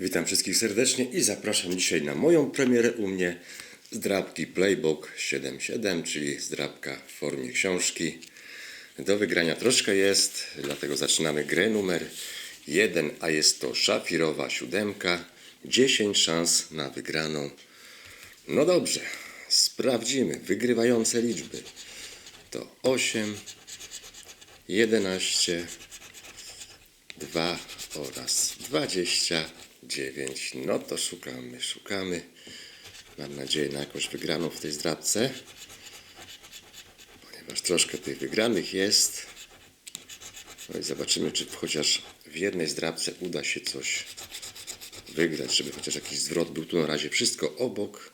Witam wszystkich serdecznie i zapraszam dzisiaj na moją premierę u mnie zdrabki Playbook 7.7, czyli zdrabka w formie książki. Do wygrania troszkę jest, dlatego zaczynamy grę numer 1, a jest to szafirowa siódemka. 10 szans na wygraną. No dobrze, sprawdzimy. Wygrywające liczby to 8, 11, 2 oraz 29. No to szukamy, szukamy. Mam nadzieję na jakąś wygraną w tej zdrabce. Ponieważ troszkę tych wygranych jest. No i zobaczymy, czy chociaż w jednej zdrabce uda się coś wygrać, żeby chociaż jakiś zwrot był. Tu na razie wszystko obok.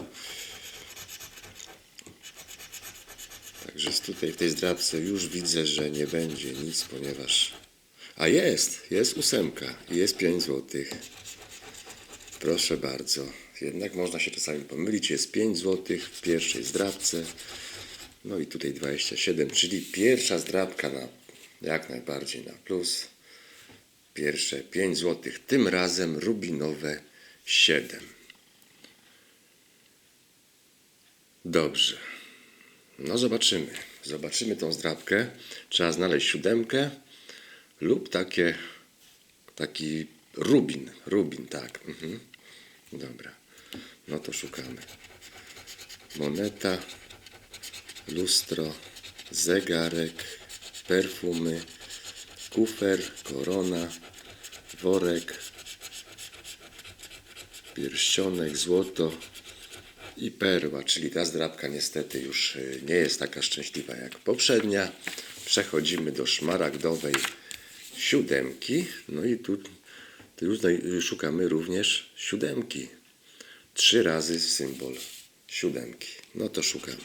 Także tutaj w tej zdrabce już widzę, że nie będzie nic, ponieważ a jest, jest ósemka i jest 5 złotych. Proszę bardzo. Jednak można się czasami pomylić. Jest 5 złotych w pierwszej zdrabce. No i tutaj 27, czyli pierwsza zdrabka na jak najbardziej na plus. Pierwsze 5 złotych, tym razem rubinowe 7. Dobrze. No zobaczymy. Zobaczymy tą zdrabkę. Trzeba znaleźć siódemkę lub takie, taki rubin. Rubin, tak. Mhm. Dobra. No to szukamy. Moneta, lustro, zegarek, perfumy, kufer, korona, worek, pierścionek, złoto i perła, czyli ta zdrabka niestety już y, nie jest taka szczęśliwa jak poprzednia. Przechodzimy do szmaragdowej siódemki. No i tu, tutaj szukamy również siódemki. Trzy razy symbol siódemki. No to szukamy.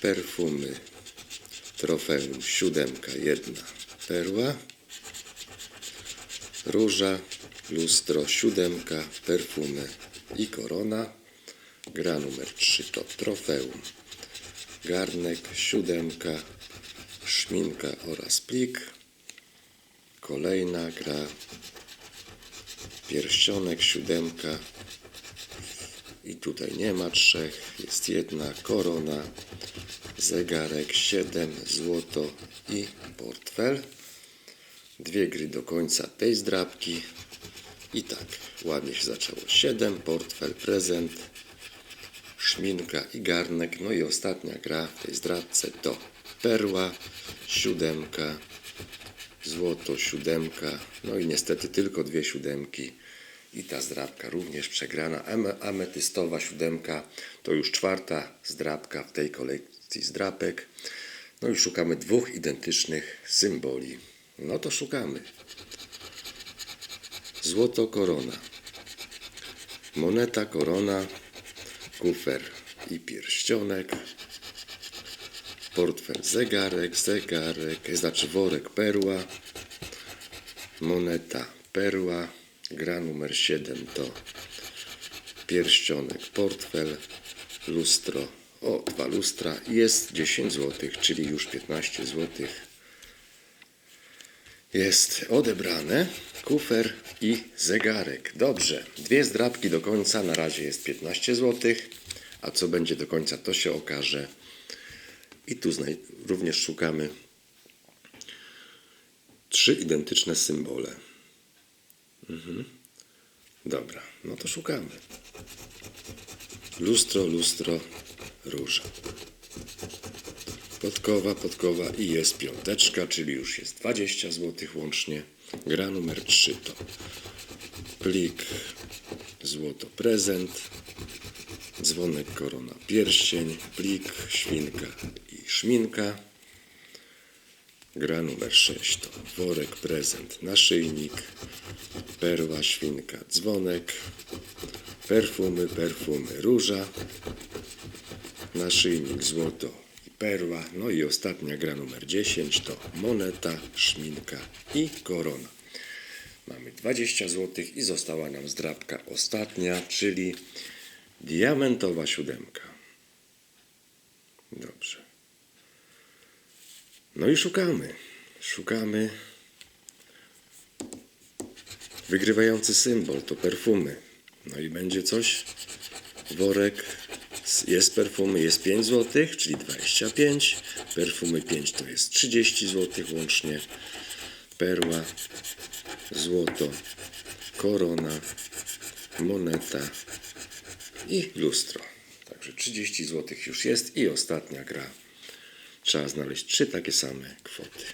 Perfumy, trofeum, siódemka, jedna perła. Róża, lustro, siódemka, perfumy i korona. Gra numer 3 to trofeum. Garnek, siódemka, szminka oraz plik. Kolejna gra. Pierścionek, siódemka. I tutaj nie ma trzech, jest jedna korona, zegarek, siedem, złoto i portfel. Dwie gry do końca tej zdrabki. I tak, ładnie się zaczęło. Siedem, portfel, prezent, szminka i garnek. No i ostatnia gra w tej zdradce to perła, siódemka, złoto, siódemka. No i niestety tylko dwie siódemki. I ta zdrabka również przegrana. Ame- Ametystowa siódemka to już czwarta zdrabka w tej kolekcji zdrapek. No i szukamy dwóch identycznych symboli. No to szukamy. Złoto korona. Moneta korona. Kufer i pierścionek. Portfel zegarek, zegarek, znaczy worek perła. Moneta perła. Gra numer 7 to pierścionek, portfel, lustro. O, dwa lustra. Jest 10 zł, czyli już 15 zł jest odebrane. Kufer i zegarek. Dobrze. Dwie zdrabki do końca. Na razie jest 15 zł. A co będzie do końca, to się okaże. I tu również szukamy trzy identyczne symbole. Mhm. Dobra, no to szukamy. Lustro, lustro, róża. Podkowa, podkowa i jest piąteczka, czyli już jest 20 zł łącznie. Gra numer 3 to plik, złoto prezent, dzwonek korona pierścień, plik, świnka szminka. Gra numer 6 to worek prezent, naszyjnik, perła, świnka, dzwonek, perfumy, perfumy, róża, naszyjnik, złoto i perła. No i ostatnia gra numer 10 to moneta, szminka i korona. Mamy 20 zł i została nam zdrabka ostatnia, czyli diamentowa siódemka. Dobrze. No i szukamy. Szukamy Wygrywający symbol to perfumy. No i będzie coś. Worek. Jest perfumy, jest 5 zł, czyli 25. Perfumy 5 to jest 30 zł łącznie. Perła, złoto, korona, moneta i lustro. Także 30 zł już jest i ostatnia gra. Trzeba znaleźć trzy takie same kwoty.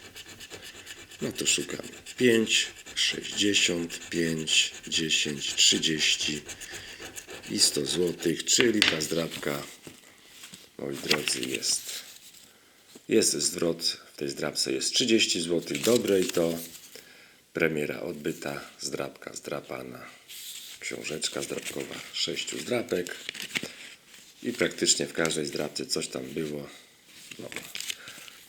No to szukamy. 5, 65, 10, 30 i 100 zł, czyli ta zdrabka, moi drodzy, jest. Jest zwrot, w tej zdrabce jest 30 zł. Dobre i to premiera odbyta, zdrabka zdrapana, książeczka zdrabkowa, sześciu zdrapek i praktycznie w każdej zdrabce coś tam było. No,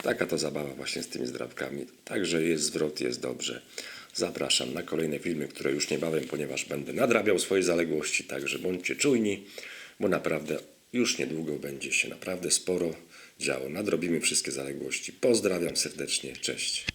Taka to zabawa właśnie z tymi zdrabkami. Także jest zwrot, jest dobrze. Zapraszam na kolejne filmy, które już niebawem, ponieważ będę nadrabiał swoje zaległości. Także bądźcie czujni, bo naprawdę już niedługo będzie się naprawdę sporo działo. Nadrobimy wszystkie zaległości. Pozdrawiam serdecznie. Cześć.